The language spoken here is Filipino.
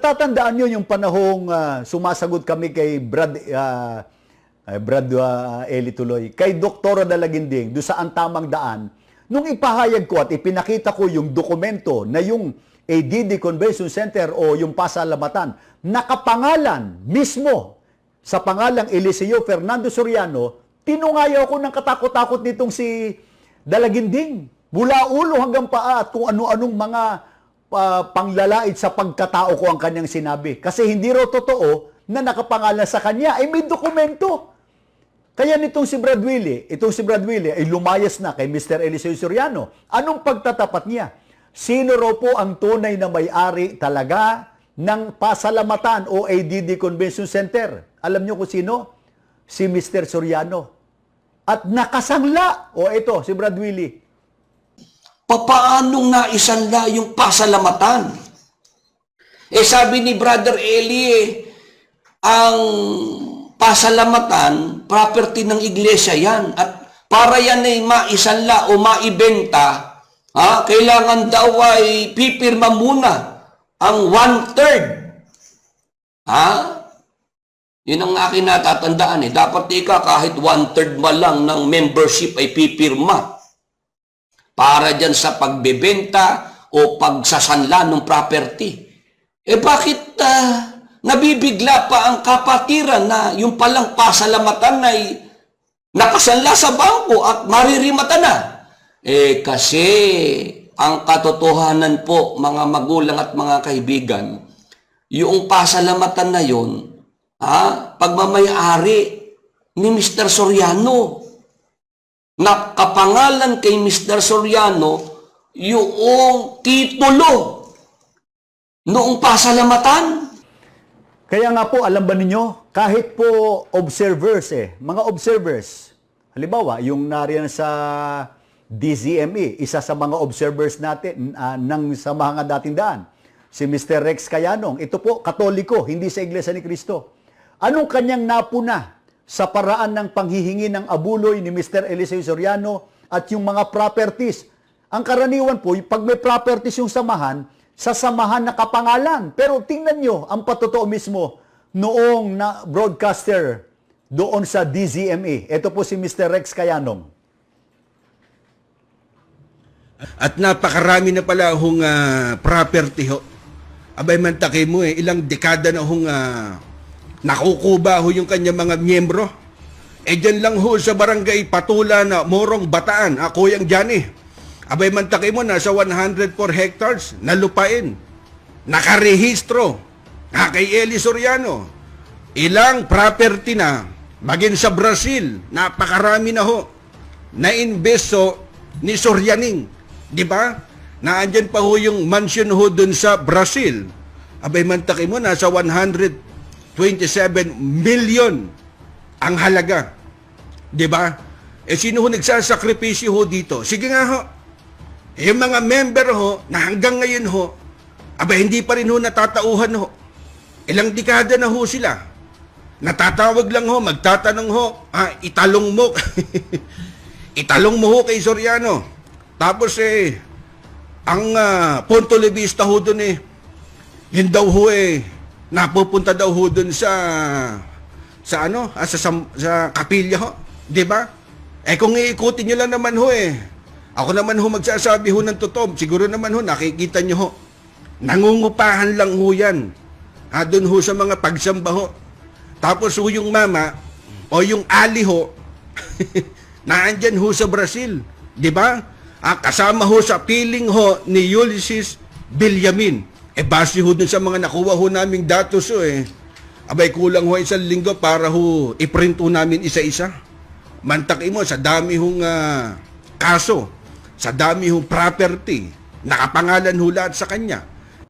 Natatandaan nyo yung panahong ah, sumasagot kami kay Brad, eh, Brad ah, Eli Tuloy, kay Doktora Dalaginding, do sa Antamang Daan, nung ipahayag ko at ipinakita ko yung dokumento na yung ADD Convention Center o yung pasalamatan, nakapangalan mismo sa pangalang Eliseo Fernando Soriano, tinungayaw ko ng katakot-takot nitong si Dalaginding. Mula ulo hanggang paa at kung ano-anong mga ah, panglalait sa pagkatao ko ang kanyang sinabi. Kasi hindi raw totoo na nakapangalan sa kanya. Ay may dokumento. Kaya nitong si Brad Willie, itong si Brad Willie ay lumayas na kay Mr. Eliseo Soriano. Anong pagtatapat niya? Sino raw po ang tunay na may-ari talaga ng pasalamatan o ADD Convention Center? Alam niyo kung sino? Si Mr. Soriano. At nakasangla. O ito, si Brad Willie. Papaanong naisanla yung pasalamatan? Eh sabi ni Brother Eli eh, ang pasalamatan, property ng iglesia yan. At para yan ay maisanla o maibenta, ha, kailangan daw ay pipirma muna ang one-third. Ha? Yun ang akin natatandaan eh. Dapat ika kahit one-third ma lang ng membership ay pipirma para dyan sa pagbebenta o pagsasanla ng property. Eh bakit ah, nabibigla pa ang kapatiran na yung palang pasalamatan ay nakasanla sa bangko at maririmata na? Eh kasi ang katotohanan po mga magulang at mga kaibigan, yung pasalamatan na yon, ha, pagmamayari ni Mr. Soriano nakapangalan kay Mr. Soriano yung titulo noong pasalamatan. Kaya nga po, alam ba ninyo, kahit po observers eh, mga observers, halimbawa, yung nariyan sa DZME, isa sa mga observers natin ah, ng sa mga dating daan, si Mr. Rex Kayanong. Ito po, katoliko, hindi sa Iglesia ni Cristo. Anong kanyang napuna sa paraan ng panghihingi ng abuloy ni Mr. Eliseo Soriano at yung mga properties? Ang karaniwan po, pag may properties yung samahan, sa samahan na kapangalan. Pero tingnan nyo, ang patotoo mismo, noong na broadcaster doon sa DZME. Ito po si Mr. Rex Kayanong. At napakarami na pala hong ah, property ho. Abay mantaki mo eh, ilang dekada na hong ah, nakukuba ho yung kanya mga miyembro. Eh dyan lang ho sa barangay Patula na Morong Bataan, ako yung Johnny. Abay mantaki mo, nasa 104 hectares na lupain. Nakarehistro. nga kay Eli Soriano. Ilang property na, maging sa Brazil, napakarami na ho, na investo ni Sorianing. Di ba? Naandyan pa ho yung mansion ho dun sa Brazil. Abay mantaki mo, nasa 127 million ang halaga. Di ba? Eh sino ho nagsasakripisyo ho dito? Sige nga ho. Yung mga member ho, na hanggang ngayon ho, abay hindi pa rin ho natatauhan ho. Ilang dekada na ho sila. Natatawag lang ho, magtatanong ho, ah, italong mo. italong mo ho kay Soriano. Tapos eh, ang ah, punto de ho dun eh, yun daw ho eh, napupunta daw ho dun sa, sa ano, ah, sa, sa, sa kapilya ho. Di ba? Eh kung iikutin nyo lang naman ho eh, ako naman ho magsasabi ho ng totoo, siguro naman ho, nakikita nyo ho, nangungupahan lang ho yan. Ha, doon ho sa mga pagsamba ho. Tapos ho yung mama, o yung ali ho, naandyan ho sa Brazil. Di ba? Ah, kasama ho sa piling ho ni Ulysses Villamin. Eh base ho dun sa mga nakuha ho naming datos ho eh. Abay kulang ho isang linggo para ho iprint ho namin isa-isa. Mantak mo sa dami hong ah, kaso, sa dami hong property, nakapangalan ho lahat sa kanya.